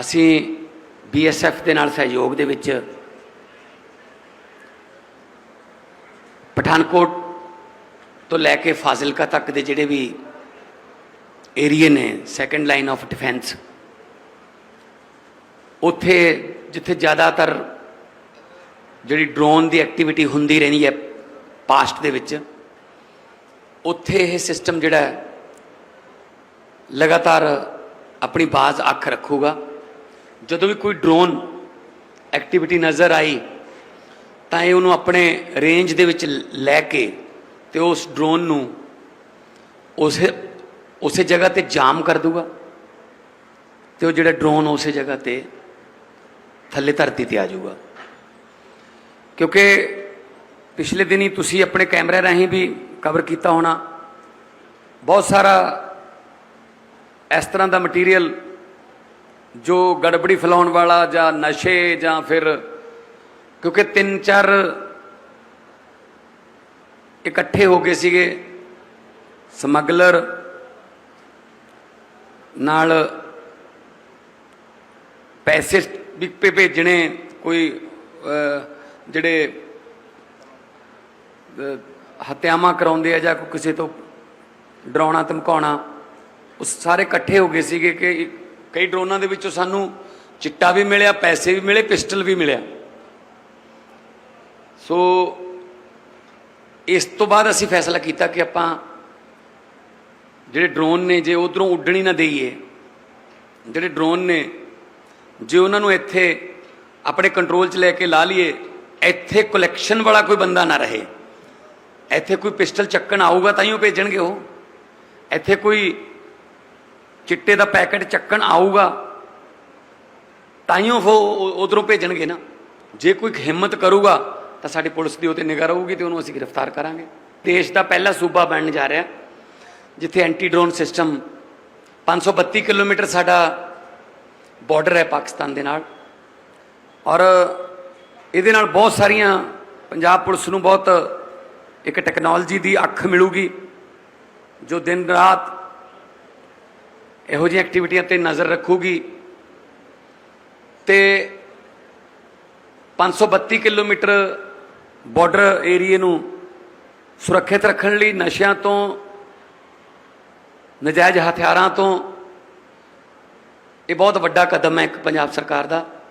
ਅਸੀਂ ਬੀਐਸਐਫ ਦੇ ਨਾਲ ਸਹਿਯੋਗ ਦੇ ਵਿੱਚ ਪਠਾਨਕੋਟ ਤੋਂ ਲੈ ਕੇ ਫਾਜ਼ਿਲਕਾ ਤੱਕ ਦੇ ਜਿਹੜੇ ਵੀ ਏਰੀਏ ਨੇ ਸੈਕੰਡ ਲਾਈਨ ਆਫ ਡਿਫੈਂਸ ਉੱਥੇ ਜਿੱਥੇ ਜ਼ਿਆਦਾਤਰ ਜਿਹੜੀ ਡਰੋਨ ਦੀ ਐਕਟੀਵਿਟੀ ਹੁੰਦੀ ਰਹਿੰਦੀ ਹੈ ਪਾਸਟ ਦੇ ਵਿੱਚ, ਉੱਥੇ ਇਹ ਸਿਸਟਮ ਜਿਹੜਾ ਲਗਾਤਾਰ ਆਪਣੀ ਬਾਜ਼ ਅੱਖ ਰੱਖੂਗਾ। ਜਦੋਂ ਵੀ ਕੋਈ ਡਰੋਨ ਐਕਟੀਵਿਟੀ ਨਜ਼ਰ ਆਈ, ਤਾਂ ਇਹ ਉਹਨੂੰ ਆਪਣੇ ਰੇਂਜ ਦੇ ਵਿੱਚ ਲੈ ਕੇ ਤੇ ਉਸ ਡਰੋਨ ਨੂੰ ਉਸੇ ਉਸੇ ਜਗ੍ਹਾ ਤੇ ਜਾਮ ਕਰ ਦੂਗਾ ਤੇ ਉਹ ਜਿਹੜਾ ਡਰੋਨ ਉਸੇ ਜਗ੍ਹਾ ਤੇ ਥੱਲੇ ਧਰਤੀ ਤੇ ਆ ਜਾਊਗਾ। ਕਿਉਂਕਿ ਪਿਛਲੇ ਦਿਨੀ ਤੁਸੀਂ ਆਪਣੇ ਕੈਮਰੇ ਰਾਹੀਂ ਵੀ ਕਵਰ ਕੀਤਾ ਹੋਣਾ। ਬਹੁਤ ਸਾਰਾ ਇਸ ਤਰ੍ਹਾਂ ਦਾ ਮਟੀਰੀਅਲ ਜੋ ਗੜਬੜੀ ਫੈਲਾਉਣ ਵਾਲਾ ਜਾਂ ਨਸ਼ੇ ਜਾਂ ਫਿਰ ਕਿਉਂਕਿ ਤਿੰਨ ਚਾਰ ਇਕੱਠੇ ਹੋ ਗਏ ਸੀਗੇ ਸਮਗਲਰ ਨਾਲ ਪੈਸੇ ਵੀ ਭੇਜਣੇ ਕੋਈ ਜਿਹੜੇ ਅਹ, ਹੱਤਿਆਵਾਂ ਕਰਾਉਂਦੇ ਆ ਜਾਂ ਕੋਈ ਕਿਸੇ ਤੋਂ ਡਰਾਉਣਾ ਧਮਕਾਉਣਾ ਉਹ ਸਾਰੇ ਇਕੱਠੇ ਹੋ ਗਏ ਸੀਗੇ ਕਿ ਕਈ ਡਰੋਨਾਂ ਦੇ ਵਿੱਚੋਂ ਸਾਨੂੰ ਚਿੱਟਾ ਵੀ ਮਿਲਿਆ, ਪੈਸੇ ਵੀ ਮਿਲੇ, ਪਿਸਟਲ ਵੀ ਮਿਲਿਆ। ਸੋ ਇਸ ਤੋਂ ਬਾਅਦ ਅਸੀਂ ਫੈਸਲਾ ਕੀਤਾ ਕਿ ਆਪਾਂ ਜਿਹੜੇ ਡਰੋਨ ਨੇ ਜੇ ਉਧਰੋਂ ਉੱਡਣੀ ਨਾ ਦੇਈਏ, ਜਿਹੜੇ ਡਰੋਨ ਨੇ ਜੇ ਉਹਨਾਂ ਨੂੰ ਇੱਥੇ ਆਪਣੇ ਕੰਟਰੋਲ 'ਚ ਲੈ ਕੇ ਲਾ ਲਈਏ, ਇੱਥੇ ਕਲੈਕਸ਼ਨ ਵਾਲਾ ਕੋਈ ਬੰਦਾ ਨਾ ਰਹੇ। ਇੱਥੇ ਕੋਈ ਪਿਸਟਲ ਚੱਕਣ ਆਊਗਾ ਤਾਂ ਹੀ ਉਹ ਭੇਜਣਗੇ ਉਹ। ਇੱਥੇ ਕੋਈ ਚਿੱਟੇ ਦਾ ਪੈਕੇਟ ਚੱਕਣ ਆਊਗਾ ਤਾਂ ਹੀ ਉਹ ਉਧਰੋਂ ਭੇਜਣਗੇ ਨਾ। ਜੇ ਕੋਈ ਹਿੰਮਤ ਕਰੂਗਾ, ਤਾਂ ਸਾਡੀ ਪੁਲਿਸ ਦੀ ਉਹ ਤੇ ਨਿਗਾਹ ਰਹੂਗੀ ਤੇ ਉਹਨੂੰ ਅਸੀਂ ਗ੍ਰਿਫਤਾਰ ਕਰਾਂਗੇ। ਦੇਸ਼ ਦਾ ਪਹਿਲਾ ਸੂਬਾ ਬਣਨ ਜਾ ਰਿਹਾ, ਜਿੱਥੇ ਐਂਟੀ ਡਰੋਨ ਸਿਸਟਮ 532 ਕਿਲੋਮੀਟਰ ਸਾਡਾ ਬਾਰਡਰ ਹੈ ਪਾਕਿਸਤਾਨ ਦੇ ਨਾਲ। ਔਰ ਇਹਦੇ ਨਾਲ ਬਹੁਤ ਸਾਰੀਆਂ ਪੰਜਾਬ ਪੁਲਿਸ ਨੂੰ ਬਹੁਤ ਇੱਕ ਟੈਕਨੋਲੋਜੀ ਦੀ ਅੱਖ ਮਿਲੂਗੀ, ਜੋ ਦਿਨ ਰਾਤ ਇਹੋ ਜਿਹੀਆਂ ਐਕਟੀਵਿਟੀਆਂ ਤੇ ਨਜ਼ਰ ਰੱਖੂਗੀ ਤੇ 532 ਕਿਲੋਮੀਟਰ ਬਾਰਡਰ ਏਰੀਏ ਨੂੰ ਸੁਰੱਖਿਅਤ ਰੱਖਣ ਲਈ ਨਸ਼ਿਆਂ ਤੋਂ, ਨਜਾਇਜ਼ ਹਥਿਆਰਾਂ ਤੋਂ ਇਹ ਬਹੁਤ ਵੱਡਾ ਕਦਮ ਹੈ ਇੱਕ ਪੰਜਾਬ ਸਰਕਾਰ ਦਾ।